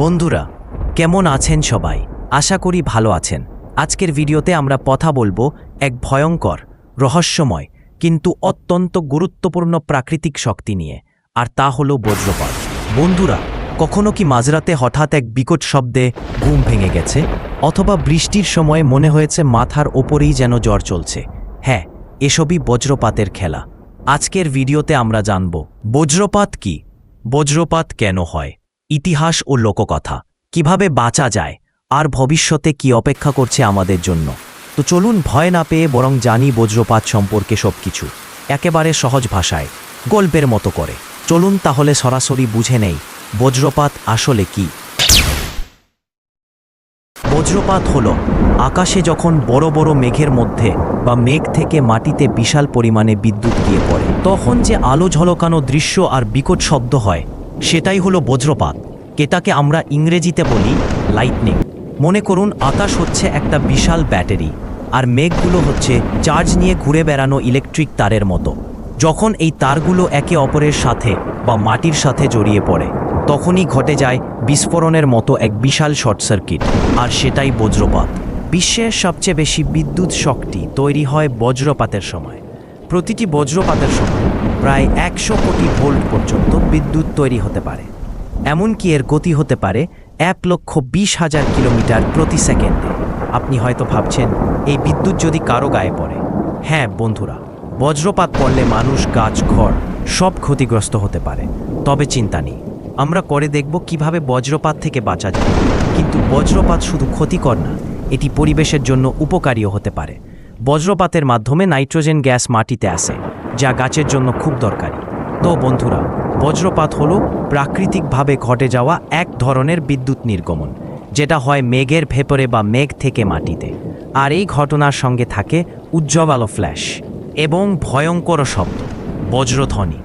বন্ধুরা, কেমন আছেন সবাই? আশা করি ভালো আছেন। আজকের ভিডিওতে আমরা কথা বলব এক ভয়ঙ্কর, রহস্যময়, কিন্তু অত্যন্ত গুরুত্বপূর্ণ প্রাকৃতিক শক্তি নিয়ে, আর তা হলো বজ্রপাত। বন্ধুরা, কখনো কি মাঝরাতে হঠাৎ এক বিকট শব্দে ঘুম ভেঙে গেছে? অথবা বৃষ্টির সময় মনে হয়েছে মাথার ওপরেই যেন জ্বর চলছে? হ্যাঁ এসবই বজ্রপাতের খেলা। আজকের ভিডিওতে আমরা জানব, বজ্রপাত কি? বজ্রপাত কেন হয়? ইতিহাস ও লোককথা। কীভাবে বাঁচা যায়, আর ভবিষ্যতে কি অপেক্ষা করছে আমাদের জন্য। তো চলুন ভয় না পেয়ে বরং জানি বজ্রপাত সম্পর্কে সবকিছু। একেবারে সহজ ভাষায়, গল্পের মতো করে। চলুন তাহলে সরাসরি বুঝে নেই, বজ্রপাত আসলে কি। বজ্রপাত হল, আকাশে যখন বড় বড় মেঘের মধ্যে বা মেঘ থেকে মাটিতে বিশাল পরিমাণে বিদ্যুৎ গিয়ে পড়ে, তখন যে আলো ঝলকানো দৃশ্য আর বিকট শব্দ হয় সেটাই হলো বজ্রপাত। এটাকে আমরা ইংরেজিতে বলি লাইটনিং মনে করুন, আকাশ হচ্ছে একটা বিশাল ব্যাটারি, আর মেঘগুলো হচ্ছে চার্জ নিয়ে ঘুরে বেড়ানো ইলেকট্রিক তারের মতো। যখন এই তারগুলো একে অপরের সাথে বা মাটির সাথে জড়িয়ে পড়ে, তখনই ঘটে যায় বিস্ফোরণের মতো এক বিশাল শর্ট সার্কিট, আর সেটাই বজ্রপাত। বিশ্বের সবচেয়ে বেশি বিদ্যুৎ শক্তি তৈরি হয় বজ্রপাতের সময়। প্রতিটি বজ্রপাতের সময় প্রায় একশো কোটি ভোল্ট পর্যন্ত বিদ্যুৎ তৈরি হতে পারে। এমনকি এর গতি হতে পারে এক লক্ষ বিশ হাজার কিলোমিটার প্রতি সেকেন্ডে। আপনি হয়তো ভাবছেন, এই বিদ্যুৎ যদি কারও গায়ে পড়ে? হ্যাঁ বন্ধুরা, বজ্রপাত পড়লে মানুষ, গাছ, ঘর সব ক্ষতিগ্রস্ত হতে পারে। তবে চিন্তা নেই, আমরা করে দেখব কীভাবে বজ্রপাত থেকে বাঁচা যায়। কিন্তু বজ্রপাত শুধু ক্ষতিকর না, এটি পরিবেশের জন্য উপকারীও হতে পারে। বজ্রপাতের মাধ্যমে নাইট্রোজেন গ্যাস মাটিতে আসে, যা গাছের জন্য খুব দরকারি। তো বন্ধুরা, বজ্রপাত হল প্রাকৃতিকভাবে ঘটে যাওয়া এক ধরনের বিদ্যুৎ নির্গমন, যেটা হয় মেঘের ভেপরে বা মেঘ থেকে মাটিতে। আর এই ঘটনার সঙ্গে থাকে উজ্জ্বল আলো ফ্ল্যাশ এবং ভয়ঙ্কর শব্দ, বজ্রধ্বনি।